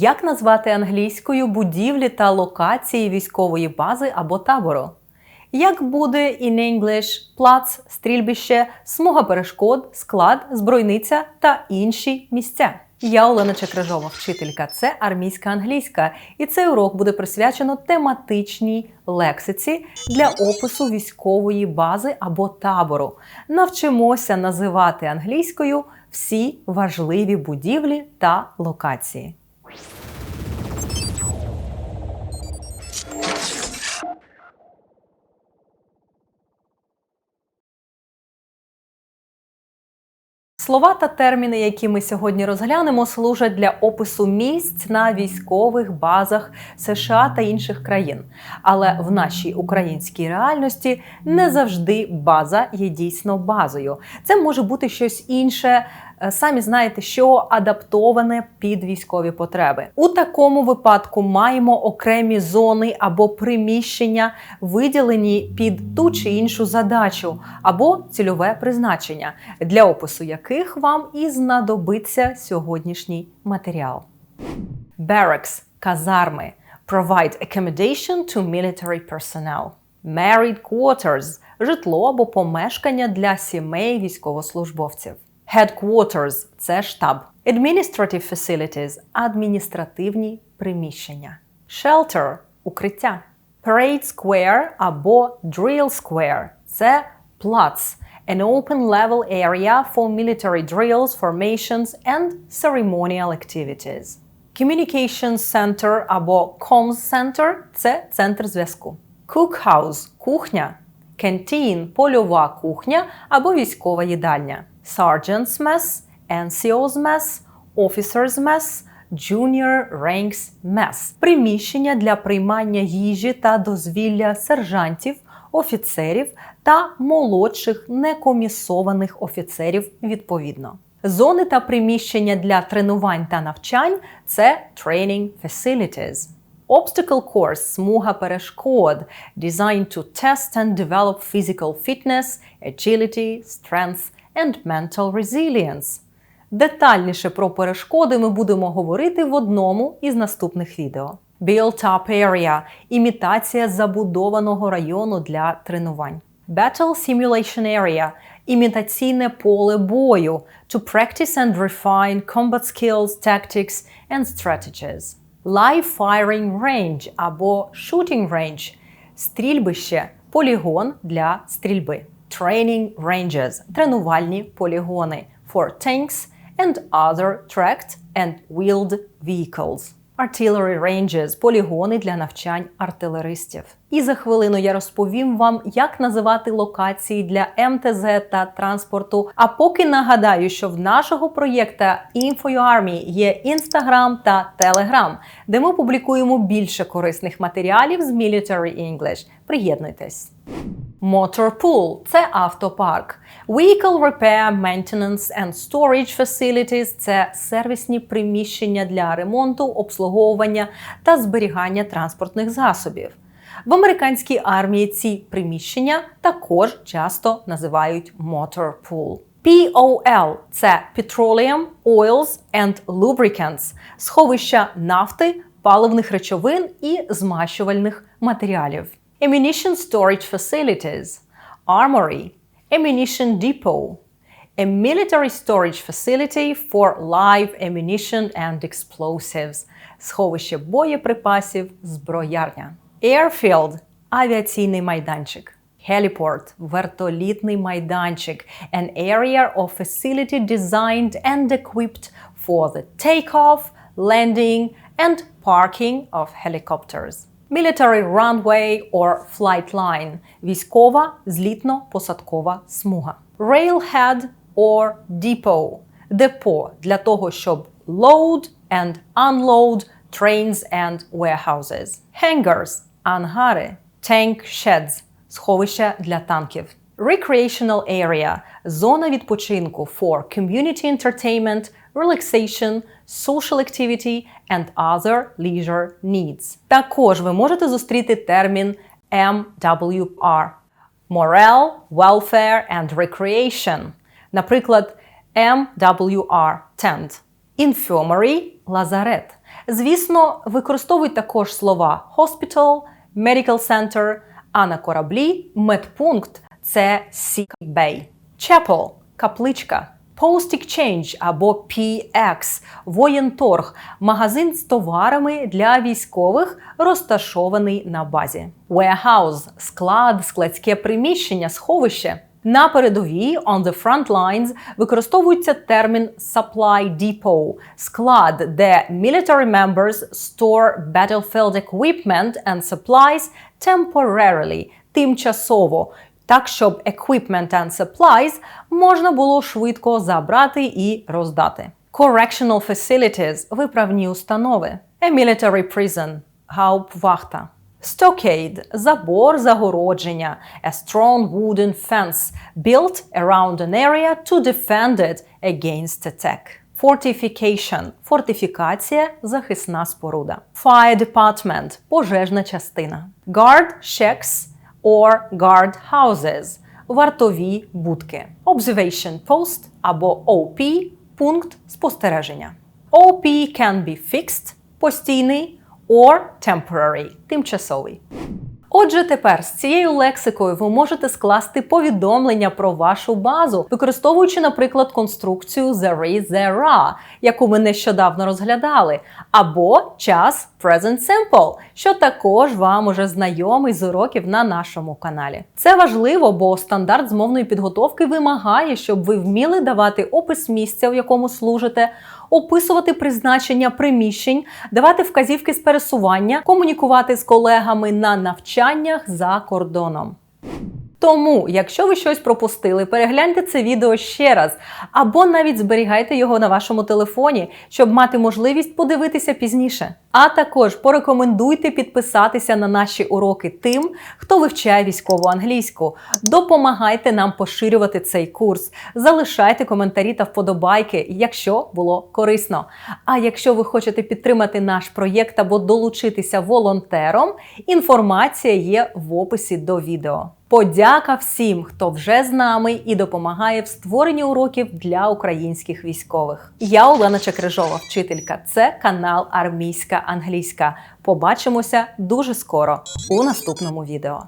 Як назвати англійською будівлі та локації військової бази або табору? Як буде in English плац, стрільбище, смуга перешкод, склад, збройниця та інші місця? Я Олена Чекрижова, вчителька. Це армійська англійська, і цей урок буде присвячено тематичній лексиці для опису військової бази або табору. Навчимося називати англійською всі важливі будівлі та локації. Слова та терміни, які ми сьогодні розглянемо, служать для опису місць на військових базах США та інших країн. Але в нашій українській реальності не завжди база є дійсно базою. Це може бути щось інше. Е, Самі знаєте, що адаптоване під військові потреби. У такому випадку маємо окремі зони або приміщення, виділені під ту чи іншу задачу або цільове призначення, для опису яких вам і знадобиться сьогоднішній матеріал. Barracks – казарми provide accommodation to military personnel. Married quarters – житло або помешкання для сімей військовослужбовців. Headquarters – це штаб. Administrative facilities – адміністративні приміщення. Shelter – укриття. Parade Square або Drill Square – це плац. An open level area for military drills, formations and ceremonial activities. Communications Center або Comms Center – це центр зв'язку. Cookhouse – кухня. Canteen – польова кухня або військова їдальня. Sergeant's Mess, NCO's Mess, Officer's Mess, Junior Ranks Mess – приміщення для приймання їжі та дозвілля сержантів, офіцерів та молодших некомісованих офіцерів відповідно. Зони та приміщення для тренувань та навчань це training facilities. Obstacle course – смуга перешкод designed to test and develop physical fitness, agility, strength and mental resilience. Детальніше про перешкоди ми будемо говорити в одному із наступних відео. Built-up area – імітація забудованого району для тренувань. Battle Simulation Area – імітаційне поле бою to practice and refine combat skills, tactics and strategies. Live Firing Range або Shooting Range – стрільбище, полігон для стрільби. Training Ranges – тренувальні полігони for tanks and other tracked and wheeled vehicles. Artillery ranges – полігони для навчань артилеристів. І за хвилину я розповім вам, як називати локації для МТЗ та транспорту. А поки нагадаю, що в нашого проєкта InfoUarmy є Instagram та Telegram, де ми публікуємо більше корисних матеріалів з Military English. Приєднуйтесь! Motor Pool – це автопарк. Vehicle Repair, Maintenance and Storage Facilities – це сервісні приміщення для ремонту, обслуговування та зберігання транспортних засобів. В американській армії ці приміщення також часто називають Motor Pool. POL – це Petroleum, Oils and Lubricants – сховища нафти, паливних речовин і змащувальних матеріалів. Ammunition Storage Facilities – Armory, Ammunition Depot – a military storage facility for live ammunition and explosives – сховище боєприпасів, зброярня. Airfield – авіаційний майданчик. Heliport – вертолітний майданчик, an area or facility designed and equipped for the takeoff, landing and parking of helicopters. Military runway or flight line – військова злітно-посадкова смуга. Railhead or depot – депо для того, щоб load and unload trains and warehouses. Hangars – ангари. Tank sheds – сховища для танків. Recreational area – зона відпочинку for community entertainment, relaxation, social activity and other leisure needs. Також ви можете зустріти термін MWR – Morale, Welfare and Recreation. Наприклад, MWR – tent. Infirmary – лазарет. Звісно, використовують також слова hospital, medical center, а на кораблі медпункт це sick bay. Chapel – капличка. Post Exchange або PX – воєнторг – магазин з товарами для військових, розташований на базі. Warehouse – склад, складське приміщення, сховище. На передовій on the front lines використовується термін supply depot – склад, де military members store battlefield equipment and supplies temporarily – тимчасово, так щоб equipment and supplies можна було швидко забрати і роздати. Correctional facilities – виправні установи. A military prison – гауптвахта. Stockade – забор, загородження. A strong wooden fence built around an area to defend it against attack. Fortification – фортифікація, захисна споруда. Fire department – пожежна частина. Guard shacks or guard houses – вартові будки. Observation post або OP – пункт спостереження. OP can be fixed – постійний or temporary – тимчасовий. Отже, тепер з цією лексикою ви можете скласти повідомлення про вашу базу, використовуючи, наприклад, конструкцію there is, there are, яку ми нещодавно розглядали, або час present simple, що також вам уже знайомий з уроків на нашому каналі. Це важливо, бо стандарт з мовної підготовки вимагає, щоб ви вміли давати опис місця, в якому служите, описувати призначення приміщень, давати вказівки з пересування, комунікувати з колегами на навчаннях за кордоном. Тому, якщо ви щось пропустили, перегляньте це відео ще раз, або навіть зберігайте його на вашому телефоні, щоб мати можливість подивитися пізніше. А також порекомендуйте підписатися на наші уроки тим, хто вивчає військову англійську. Допомагайте нам поширювати цей курс. Залишайте коментарі та вподобайки, якщо було корисно. А якщо ви хочете підтримати наш проєкт або долучитися волонтером, інформація є в описі до відео. Подяка всім, хто вже з нами і допомагає в створенні уроків для українських військових. Я Олена Чекрижова, вчителька. Це канал Армійська Англійська. Побачимося дуже скоро у наступному відео.